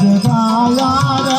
જગાયા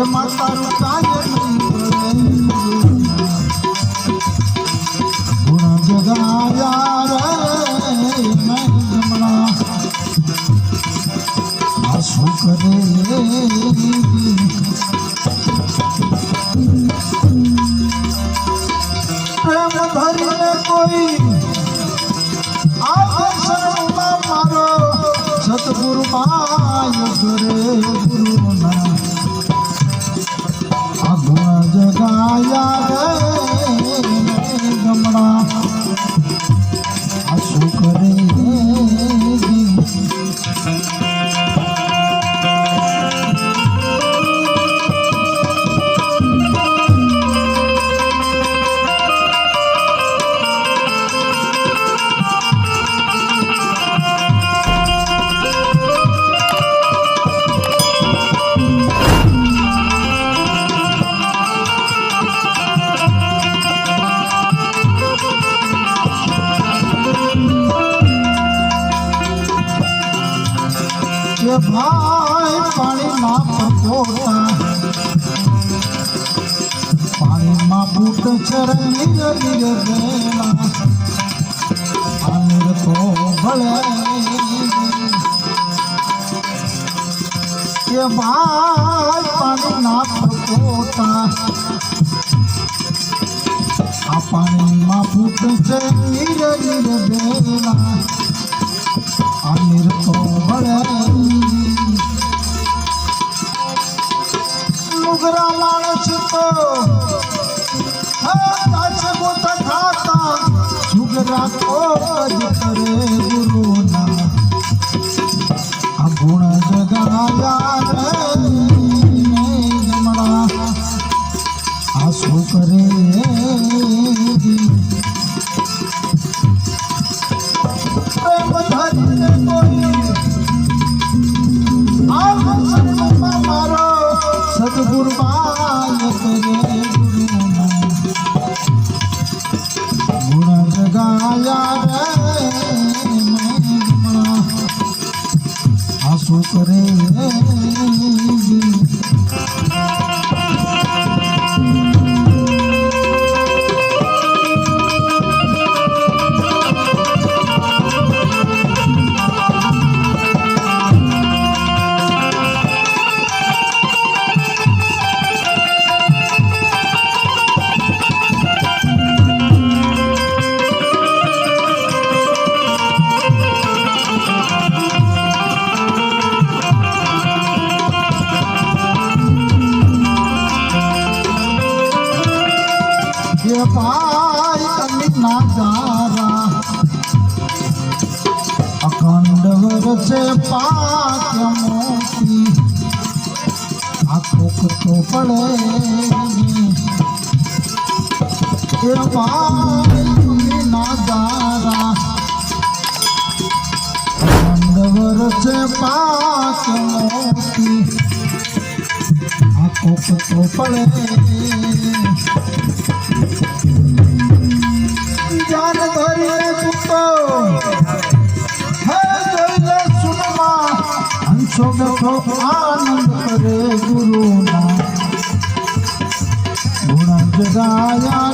નહીં પડે ગુણ જગાયા રે મેં જમણા આ શું કરે મારો સતગુરુ માય કરે ગુરુના. કે ભાઈ પાણીમાં પકોડા પાણીમાં બૂટ ચરણી રલી વેલા. આમીર તો ભલે કે ભાઈ પાણીના પકોડા આ પાણીમાં બૂટ ચરણી રલી વેલા. અમીર તો લુગરા માણસ તો કાચ ગોટ ખાતા ઝુગરા કોજ કરે ગુરુના આ ગુણ જગાયા આ જે ભાઈ તમે નાજારા અખંડ વરસે પાક્ય મોતી આખો તો પડે એ ભાઈ તમે નાજારા અખંડ વરસે પડે બેઠો આનંદ કરે ગુરુના. ગુણ જગાયા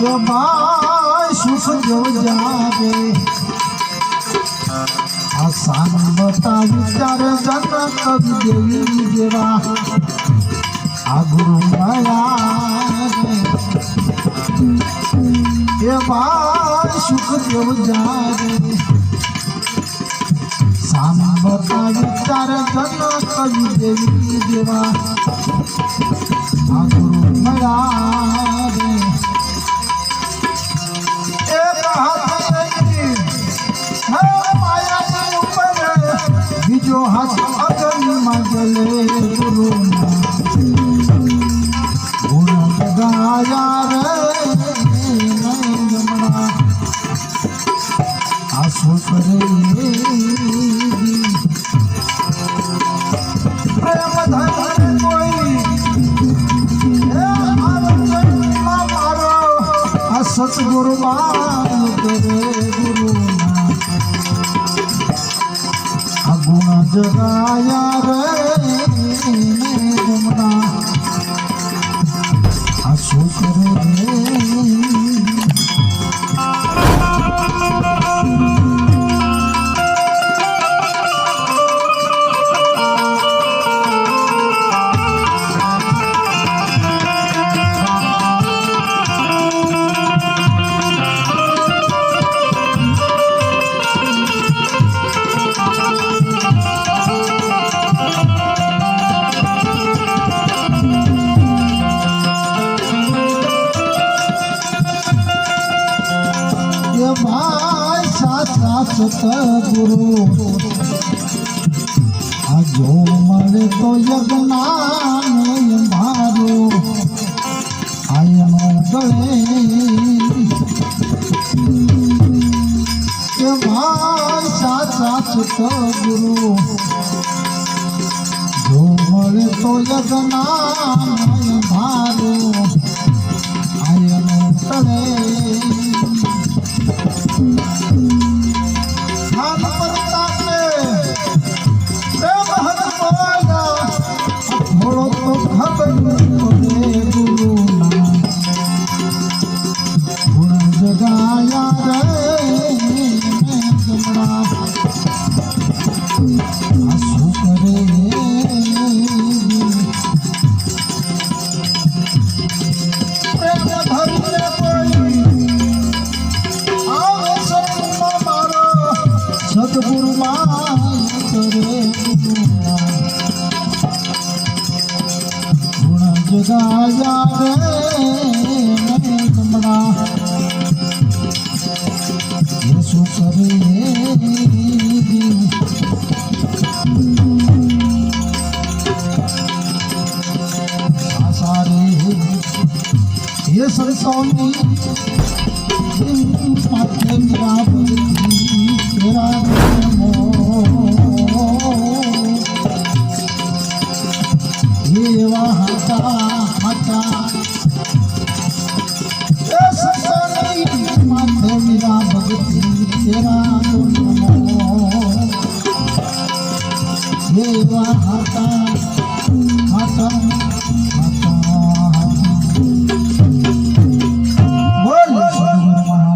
ભાઈ સુખ જાવે આ સાન બતાવી ત્યારે જન કવિ દેવી જેવા. આ ગુરુ માયા. એ ભાઈ સુખ દેવ જાવે સાન બતાવી જન કવિ દેવી જેવા. બીજો હાથ અગનમાં જલે સતગુરુ બાલ ગુણ સાચા આજો મળે તો યજ્ઞાને મારું આયનો ગળે સાચા સતગુરુ જો મળે તો યજ્ઞાને મારો સદગુરુ. ગુણ જગાયા રે એ